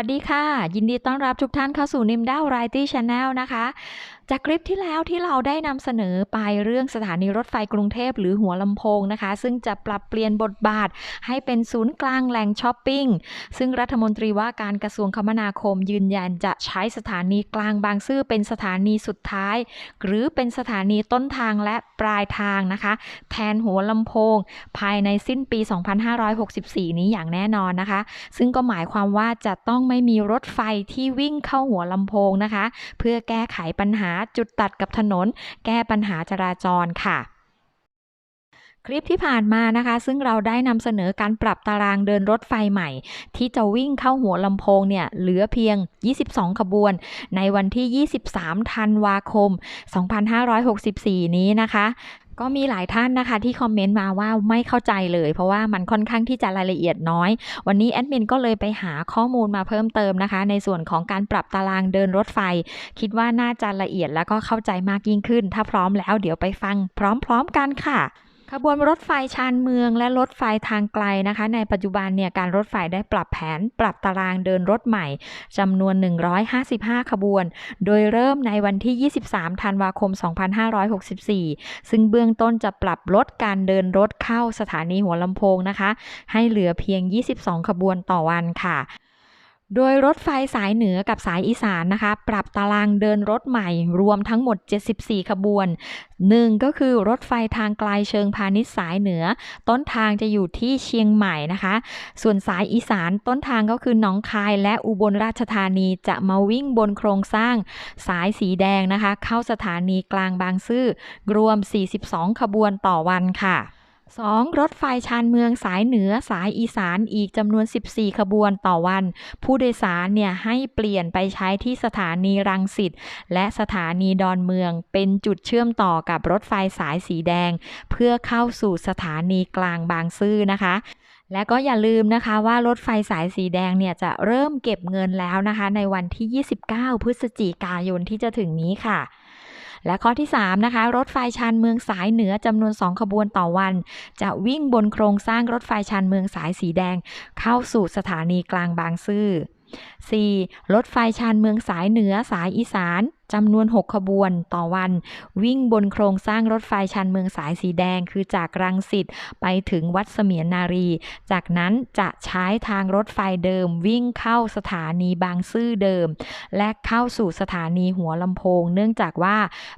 วัสดีค่ะ ยินดีต้อนรับทุกท่านเข้าสู่นิมด้าไรตี้ชาแนลนะคะ จากคลิปที่แล้วที่เราได้นำเสนอไปเรื่องสถานีรถไฟกรุงเทพหรือหัวลำโพงนะคะ ซึ่งจะปรับเปลี่ยนบทบาทให้เป็นศูนย์กลางแหล่งช้อปปิ้ง ซึ่งรัฐมนตรีว่าการกระทรวงคมนาคมยืนยันจะใช้สถานีกลางบางซื่อเป็นสถานีสุดท้าย หรือเป็นสถานีต้นทางและปลายทางนะคะ แทนหัวลำโพง ภายในสิ้นปี 2564 นี้อย่างแน่นอนนะคะ ซึ่งก็หมายความว่าจะต้องไม่มีรถไฟที่วิ่งเข้าหัวลำโพงนะคะ เพื่อแก้ไขปัญหาจุดตัดกับถนน แก้ปัญหาจราจรค่ะคลิปที่ผ่านมานะคะ ซึ่งเราได้นำเสนอการปรับตารางเดินรถไฟใหม่ ที่จะวิ่งเข้าหัวลำโพงเนี่ย เหลือเพียง 22 ขบวน ในวันที่ 23 ธันวาคม 2564 นี้นะคะ ก็มีหลายท่านนะคะที่คอมเมนต์มาว่าไม่เข้าใจเลย เพราะว่ามันค่อนข้างที่จะรายละเอียดน้อย วันนี้แอดมินก็เลยไปหาข้อมูลมาเพิ่มเติมนะคะ ในส่วนของการปรับตารางเดินรถไฟ คิดว่าน่าจะละเอียดแล้วก็เข้าใจมากยิ่งขึ้น ถ้าพร้อมแล้วเดี๋ยวไปฟังพร้อมๆกันค่ะ ขบวนรถไฟชานเมืองและรถไฟทางไกลนะคะ ในปัจจุบันเนี่ยการรถไฟได้ปรับแผนปรับตารางเดินรถใหม่จำนวน 155 ขบวน โดยเริ่มในวันที่ 23 ธันวาคม 2564 ซึ่งเบื้องต้นจะปรับลดการเดินรถเข้าสถานีหัวลำโพงนะคะ ให้เหลือเพียง 22 ขบวนต่อวันค่ะ โดยรถไฟสายเหนือกับสายอีสานนะคะ ปรับตารางเดินรถใหม่รวมทั้งหมด 74 ขบวนหนึ่งก็คือรถไฟทางไกลเชิงพาณิชย์สายเหนือ ต้นทางจะอยู่ที่เชียงใหม่นะคะ ส่วนสายอีสานต้นทางก็คือหนองคายและอุบลราชธานีจะมาวิ่งบนโครงสร้างสายสีแดงนะคะ เข้าสถานีกลางบางซื่อรวม 42 ขบวนต่อวันค่ะ 2. รถไฟชานเมืองสายเหนือสายอีสานอีกจำนวน 14 ขบวนต่อวัน ผู้โดยสารเนี่ยให้เปลี่ยนไปใช้ที่สถานีรังสิตและสถานีดอนเมืองเป็นจุดเชื่อมต่อกับรถไฟสายสีแดง เพื่อเข้าสู่สถานีกลางบางซื่อนะคะและก็อย่าลืมนะคะว่ารถไฟสายสีแดงเนี่ยจะเริ่มเก็บเงินแล้วนะคะ ในวันที่ 29 พฤศจิกายนที่จะถึงนี้ค่ะ และข้อที่3นะคะรถไฟชานเมืองสายเหนือจำนวน 2 ขบวนต่อวัน จะวิ่งบนโครงสร้างรถไฟชานเมืองสายสีแดง เข้าสู่สถานีกลางบางซื่อ 4. รถไฟชานเมืองสายเหนือสายอีสาน จำนวน 6 ขบวนต่อวัน วิ่งบนโครงสร้างรถไฟชานเมืองสายสีแดง คือจากรังสิตไปถึงวัดเสมียนนารี จากนั้นจะใช้ทางรถไฟเดิม วิ่งเข้าสถานีบางซื่อเดิม และเข้าสู่สถานีหัวลำโพง เนื่องจากว่า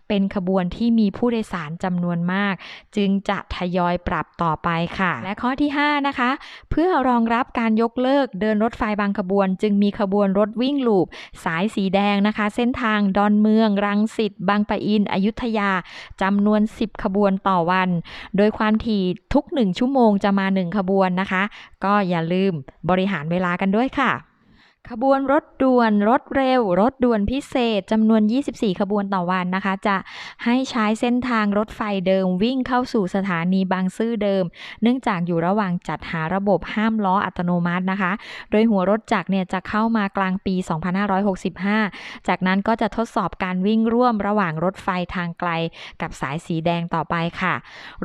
เป็นขบวนที่มีผู้โดยสารจำนวนมาก จึงจะทยอยปรับต่อไปค่ะ และข้อที่ 5 นะคะ เพื่อรองรับการยกเลิกเดินรถไฟบางขบวน จึงมีขบวนรถวิ่งลูปสายสีแดงนะคะ เส้นทางดอนเมือง รังสิตบางปะอิน อยุธยาจำนวน 10 ขบวนต่อวัน โดยความถี่ทุก 1 ชั่วโมงจะมา 1 ขบวนนะคะ ก็อย่าลืมบริหารเวลากันด้วยค่ะ ขบวนรถด่วน รถเร็ว รถด่วนพิเศษจำนวน 24 ขบวนต่อวันนะคะ จะให้ใช้เส้นทางรถไฟเดิมวิ่งเข้าสู่สถานีบางซื่อเดิม เนื่องจากอยู่ระหว่างจัดหาระบบห้ามล้ออัตโนมัตินะคะ โดยหัวรถจักรเนี่ยจะเข้ามากลางปี 2565 จากนั้นก็จะทดสอบการวิ่งร่วมระหว่างรถไฟทางไกล กับสายสีแดงต่อไปค่ะ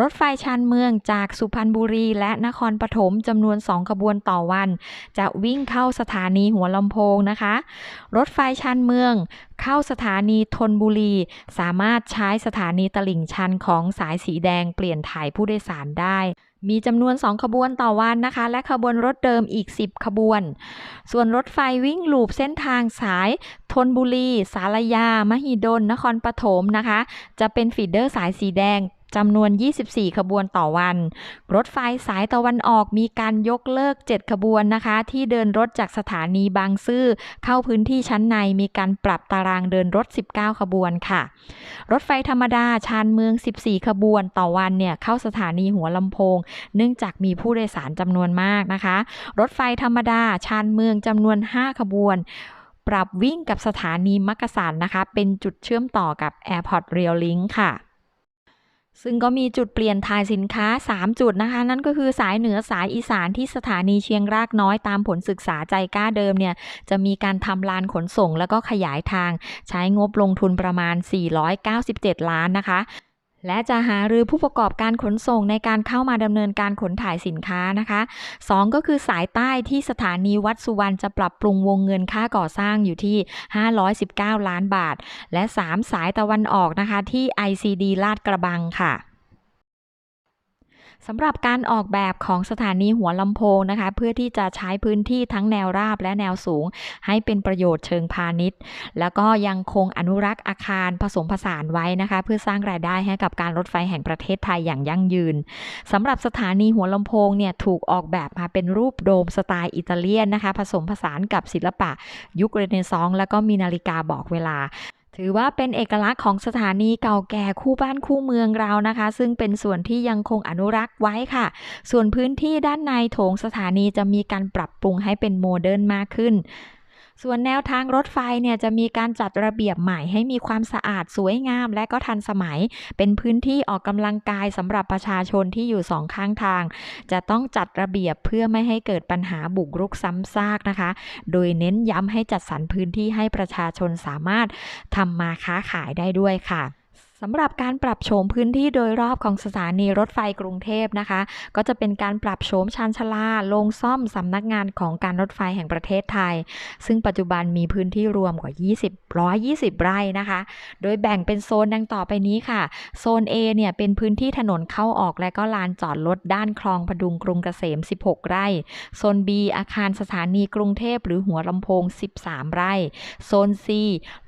รถไฟชานเมืองจากสุพรรณบุรี และนครปฐมจำนวน 2 ขบวนต่อวัน จะวิ่งเข้าสถานีหัวลำโพงนะคะ รถไฟชานเมือง เข้าสถานีธนบุรี สามารถใช้สถานีตลิ่งชันของสายสีแดงเปลี่ยนถ่ายผู้โดยสารได้มีจำนวน 2 ขบวนต่อวันนะคะ และขบวนรถเดิมอีก 10 ขบวน ส่วนรถไฟวิ่งลูปเส้นทางสายธนบุรี สารยา มหิดล นครปฐมนะคะ จะเป็นฟีดเดอร์สายสีแดง จำนวน 24 ขบวนต่อวัน รถไฟสายตะวันออกมีการยกเลิก 7 ขบวนนะคะ ที่เดินรถจากสถานีบางซื่อเข้าพื้นที่ชั้นในมีการปรับตารางเดินรถ 19 ขบวนค่ะ รถไฟธรรมดาชานเมือง 14 ขบวนต่อวันเนี่ยเข้าสถานีหัวลำโพง เนื่องจากมีผู้โดยสารจำนวนมากนะคะ รถไฟธรรมดาชานเมืองจำนวน 5 ขบวนปรับวิ่งกับสถานีมักกะสันนะคะ เป็นจุดเชื่อมต่อกับ Airport Rail Link ค่ะ ซึ่งก็มีจุดเปลี่ยนถ่ายสินค้า 3 จุดนะคะ นั่นก็คือสายเหนือสายอีสานที่สถานีเชียงรากน้อยตามผลศึกษาใจกล้าเดิมเนี่ย จะมีการทำลานขนส่งแล้วก็ขยายทาง ใช้งบลงทุนประมาณ 497 ล้านนะคะ และจะหารือผู้ประกอบการขนส่งในการเข้ามาดำเนินการขนถ่ายสินค้านะคะ 2 ก็คือสายใต้ที่สถานีวัดสุวรรณจะปรับปรุงวงเงินค่าก่อสร้างอยู่ที่ 519 ล้านบาท และ 3 สายตะวันออกนะคะที่ ICD ลาดกระบังค่ะ สำหรับการออกแบบของสถานีหัวลำโพงนะคะ เพื่อที่จะใช้พื้นที่ทั้งแนวราบและแนวสูง ให้เป็นประโยชน์เชิงพาณิชย์ แล้วก็ยังคงอนุรักษ์อาคารผสมผสานไว้นะคะ เพื่อสร้างรายได้ให้กับการรถไฟแห่งประเทศไทยอย่างยั่งยืนสำหรับสถานีหัวลำโพงเนี่ยถูกออกแบบมาเป็นรูปโดมสไตล์อิตาเลียนนะคะ ผสมผสานกับศิลปะยุคเรเนซองส์แล้วก็มีนาฬิกาบอกเวลา ถือว่าเป็นเอกลักษณ์ของสถานีเก่าแก่คู่บ้านคู่เมืองเรานะคะ ซึ่งเป็นส่วนที่ยังคงอนุรักษ์ไว้ค่ะ ส่วนพื้นที่ด้านในโถงสถานีจะมีการปรับปรุงให้เป็นโมเดิร์นมากขึ้น ส่วนแนวทางรถไฟเนี่ยจะมีการจัดระเบียบใหม่ให้มีความสะอาดสวยงาม และก็ทันสมัย เป็นพื้นที่ออกกำลังกายสำหรับประชาชนที่อยู่สองข้างทาง จะต้องจัดระเบียบเพื่อไม่ให้เกิดปัญหาบุกรุกซ้ำซากนะคะ โดยเน้นย้ำให้จัดสรรพื้นที่ให้ประชาชนสามารถทำมาค้าขายได้ด้วยค่ะ สำหรับการปรับโฉมพื้นที่โดยรอบของสถานีรถไฟกรุงเทพนะคะ ก็จะเป็นการปรับโฉมชานชาลาลงซ่อมสำนักงานของการรถไฟแห่งประเทศไทย ซึ่งปัจจุบันมีพื้นที่รวมกว่า 20 120 ไร่นะคะ โดยแบ่งเป็นโซนดังต่อไปนี้ค่ะ โซน A เนี่ยเป็นพื้นที่ถนนเข้าออกและก็ลานจอดรถด้านคลองพดุงกรุงเกษม 16 ไร่ โซน B อาคารสถานีกรุงเทพหรือหัวลำโพง 13 ไร่ โซน C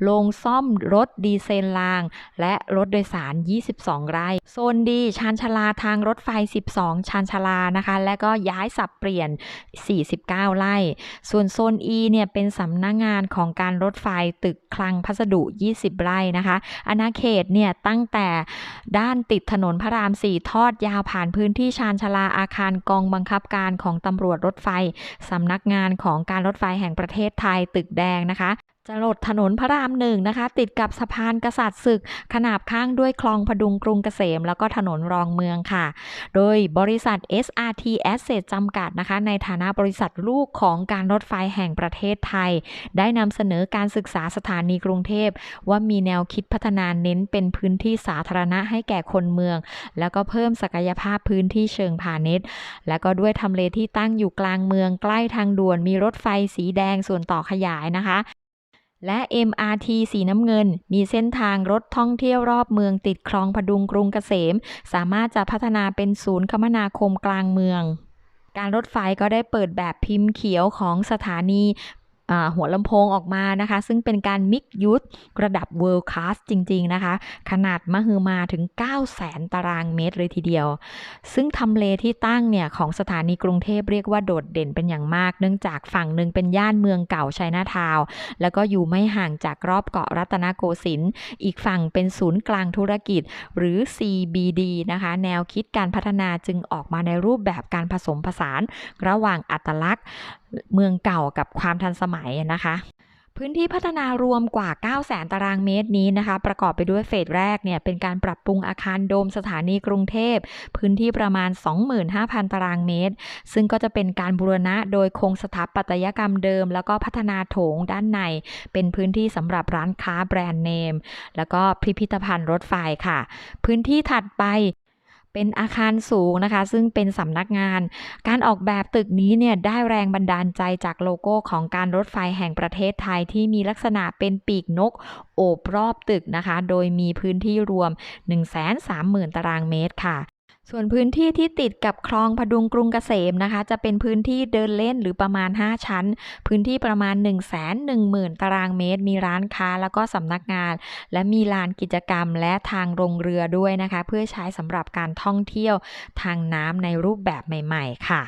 โรงซ่อมรถดีเซลราง และรถโดยสาร 22 ไร่ โซนดีชานชาลาทางรถไฟ 12 ชานชาลานะคะ และก็ย้ายสับเปลี่ยน 49 ไร่ ส่วนโซน E เนี่ยเป็นสำนักงงานของการรถไฟตึกคลังพัสดุ 20 ไร่นะคะ อาณาเขตเนี่ยตั้งแต่ด้านติดถนนพระราม 4 ทอดยาวผ่านพื้นที่ชานชาลาอาคารกองบังคับการของตำรวจรถไฟสำนักงานของการรถไฟแห่งประเทศไทยตึกแดงนะคะ จะลดถนนพระรามหนึ่งนะคะ ติดกับสะพานกษัตริย์ศึก ขนาบข้างด้วยคลองพดุงกรุงเกษม แล้วก็ถนนรองเมืองค่ะ โดยบริษัท SRT Asset จำกัดนะคะ ในฐานะบริษัทลูกของการรถไฟแห่งประเทศไทย ได้นำเสนอการศึกษาสถานีกรุงเทพ ว่ามีแนวคิดพัฒนาเน้นเป็นพื้นที่สาธารณะให้แก่คนเมือง แล้วก็เพิ่มศักยภาพพื้นที่เชิงพาณิชย์ แล้วก็ด้วยทำเลที่ตั้งอยู่กลางเมืองใกล้ทางด่วนมีรถไฟสีแดงส่วนต่อขยายนะคะ และ MRT สีน้ำเงิน มีเส้นทางรถท่องเที่ยวรอบเมืองติดคลองพดุงกรุงเกษม สามารถจะพัฒนาเป็นศูนย์คมนาคมกลางเมือง การรถไฟก็ได้เปิดแบบพิมพ์เขียวของสถานี หัวลำโพงออกมานะคะ ซึ่งเป็นการมิกยุทธระดับ World Class จริง ๆ นะคะ ขนาดมหึมาถึง 9 0 0แสนตารางเมตรเลยทีเดียว ซึ่งทำเลที่ตั้งเนี่ยของสถานีกรุงเทพเรียกว่าโดดเด่นเป็นอย่างมาก เนื่องจากฝั่งหนึ่งเป็นย่านเมืองเก่าชัยนาทาว แล้วก็อยู่ไม่ห่างจากรอบเกาะรัตนโกสินทร์อีกฝั่งเป็นศูนย์กลางธุรกิจหรือ CBD นะคะ แนวคิดการพัฒนาจึงออกมาในรูปแบบการผสมผสาน ระหว่างอัตลักษณ์เมืองเก่ากับความทันสมัยนะคะพื้นที่พัฒนารวมกว่า9 0 0 0 0 ตารางเมตรนี้นะคะ ประกอบไปด้วยเฟสแรกเนี่ย เป็นการปรับปรุงอาคารโดมสถานีกรุงเทพ พื้นที่ประมาณ 25,000 ตารางเมตร ซึ่งก็จะเป็นการบูรณะโดยคงสถาปัตยกรรมเดิม แล้วก็พัฒนาโถงด้านใน เป็นพื้นที่สำหรับร้านค้าแบรนด์เนม แล้วก็พิพิธภัณฑ์รถไฟค่ะ พื้นที่ถัดไป เป็นอาคารสูงนะคะ ซึ่งเป็นสำนักงาน การออกแบบตึกนี้เนี่ยได้แรงบันดาลใจจากโลโก้ของการรถไฟแห่งประเทศไทยที่มีลักษณะเป็นปีกนกโอบรอบตึกนะคะ โดยมีพื้นที่รวม 130,000 ตารางเมตรค่ะ ส่วนพื้นที่ที่ติดกับคลองพดุงกรุงเกษมนะคะ จะเป็นพื้นที่เดินเล่นหรือประมาณ 5 ชั้น พื้นที่ประมาณ 1 1 0 0 0 0 ตารางเมตร มีร้านค้าแล้วก็สำนักงาน และมีลานกิจกรรมและทางลงเรือด้วยนะคะ เพื่อใช้สำหรับการท่องเที่ยวทางน้ำในรูปแบบใหม่ ๆ ค่ะ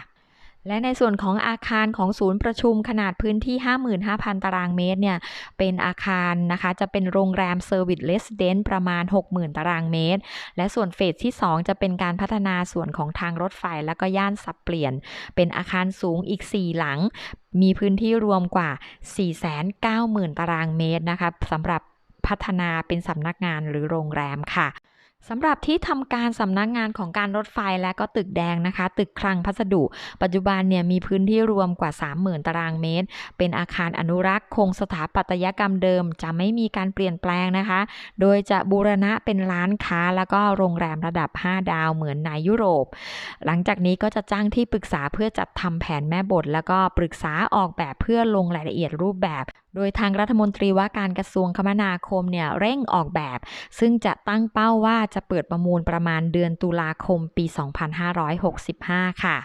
และในส่วนของอาคารของศูนย์ประชุมขนาดพื้นที่ 55,000 ตารางเมตรเนี่ย เป็นอาคารนะคะ จะเป็นโรงแรมเซอร์วิสเลสเดนประมาณ 60,000 ตารางเมตร และส่วนเฟสที่ 2 จะเป็นการพัฒนาส่วนของทางรถไฟและก็ย่านสับเปลี่ยน เป็นอาคารสูงอีก 4 หลัง มีพื้นที่รวมกว่า 490,000 ตารางเมตรนะคะสำหรับพัฒนาเป็นสำนักงานหรือโรงแรมค่ะ สำหรับที่ทำการสำนักงานของการรถไฟและก็ตึกแดงนะคะ ตึกคลังพัสดุ ปัจจุบันเนี่ยมีพื้นที่รวมกว่า 30,000 ตารางเมตร เป็นอาคารอนุรักษ์ คงสถาปัตยกรรมเดิม จะไม่มีการเปลี่ยนแปลงนะคะ โดยจะบูรณะเป็นร้านค้าแล้วก็โรงแรมระดับ 5 ดาวเหมือนในยุโรป หลังจากนี้ก็จะจ้างที่ปรึกษาเพื่อจัดทำแผนแม่บท แล้วก็ปรึกษาออกแบบเพื่อลงรายละเอียดรูปแบบโดยทางรัฐมนตรีว่าการกระทรวงคมนาคมเนี่ยเร่งออกแบบ ซึ่งจะตั้งเป้าว่าจะเปิดประมูลประมาณเดือนตุลาคมปี 2565 ค่ะ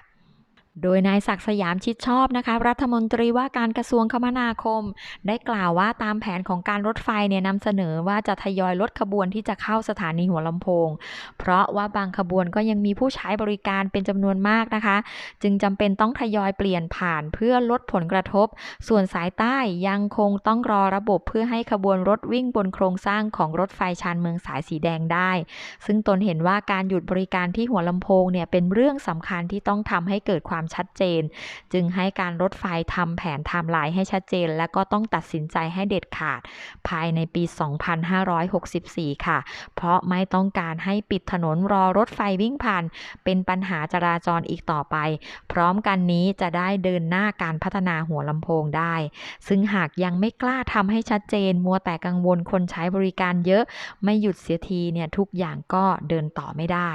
โดยนายศักสยามชิดชอบนะคะ รัฐมนตรีว่าการกระทรวงคมนาคม ได้กล่าวว่าตามแผนของการรถไฟเนี่ยนำเสนอว่าจะทยอยลดขบวนที่จะเข้าสถานีหัวลำโพง เพราะว่าบางขบวนก็ยังมีผู้ใช้บริการเป็นจำนวนมากนะคะ จึงจำเป็นต้องทยอยเปลี่ยนผ่านเพื่อลดผลกระทบ ส่วนสายใต้ยังคงต้องรอระบบเพื่อให้ขบวนรถวิ่งบนโครงสร้างของรถไฟชานเมืองสายสีแดงได้ ซึ่งตนเห็นว่าการหยุดบริการที่หัวลำโพงเนี่ยเป็นเรื่องสำคัญที่ต้องทำให้เกิดความชัดเจน จึงให้การรถไฟทำแผนไทม์ไลน์ให้ชัดเจน และก็ต้องตัดสินใจให้เด็ดขาด ภายในปี 2564 ค่ะ เพราะไม่ต้องการให้ปิดถนนรอรถไฟวิ่งผ่าน เป็นปัญหาจราจรอีกต่อไป พร้อมกันนี้จะได้เดินหน้าการพัฒนาหัวลำโพงได้ ซึ่งหากยังไม่กล้าทำให้ชัดเจน มัวแต่กังวลคนใช้บริการเยอะ ไม่หยุดเสียทีเนี่ยทุกอย่างก็เดินต่อไม่ได้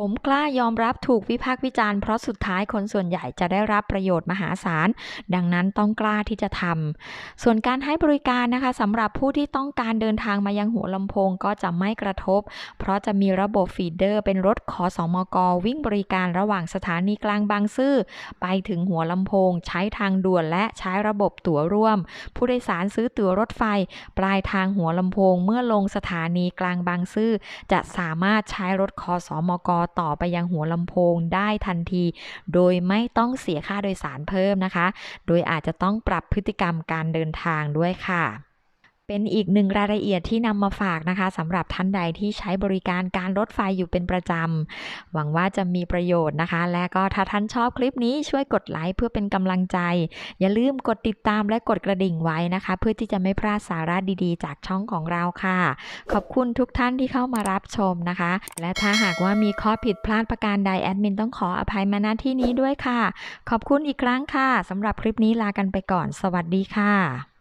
ผมกล้ายอมรับถูกวิพากษ์วิจารณ์เพราะสุดท้ายคนส่วนใหญ่จะได้รับประโยชน์มหาศาล ดังนั้นต้องกล้าที่จะทำ ส่วนการให้บริการนะคะสำหรับผู้ที่ต้องการเดินทางมายังหัวลำโพงก็จะไม่กระทบ เพราะจะมีระบบฟีดเดอร์ เป็นรถขอสอมกวิ่งบริการระหว่างสถานีกลางบางซื่อไปถึงหัวลำโพง ใช้ทางด่วนและใช้ระบบตั๋วร่วม ผู้โดยสารซื้อตั๋วรถไฟ ปลายทางหัวลำโพง เมื่อลงสถานีกลางบางซื่อจะสามารถใช้รถคอสอมกต่อไปยังหัวลำโพงได้ทันที โดยไม่ต้องเสียค่าโดยสารเพิ่มนะคะ โดยอาจจะต้องปรับพฤติกรรมการเดินทางด้วยค่ะ เป็นอีกหนึ่งรายละเอียดที่นำมาฝากนะคะสำหรับท่านใดที่ใช้บริการการรถไฟอยู่เป็นประจำ หวังว่าจะมีประโยชน์นะคะ และก็ถ้าท่านชอบคลิปนี้ช่วยกดไลค์เพื่อเป็นกำลังใจ อย่าลืมกดติดตามและกดกระดิ่งไว้นะคะ เพื่อที่จะไม่พลาดสาระดีๆ จากช่องของเราค่ะ ขอบคุณทุกท่านที่เข้ามารับชมนะคะ และถ้าหากว่ามีข้อผิดพลาดประการใดแอดมินต้องขออภัยมาณที่นี้ด้วยค่ะ ขอบคุณอีกครั้งค่ะสำหรับคลิปนี้ลากันไปก่อน สวัสดีค่ะ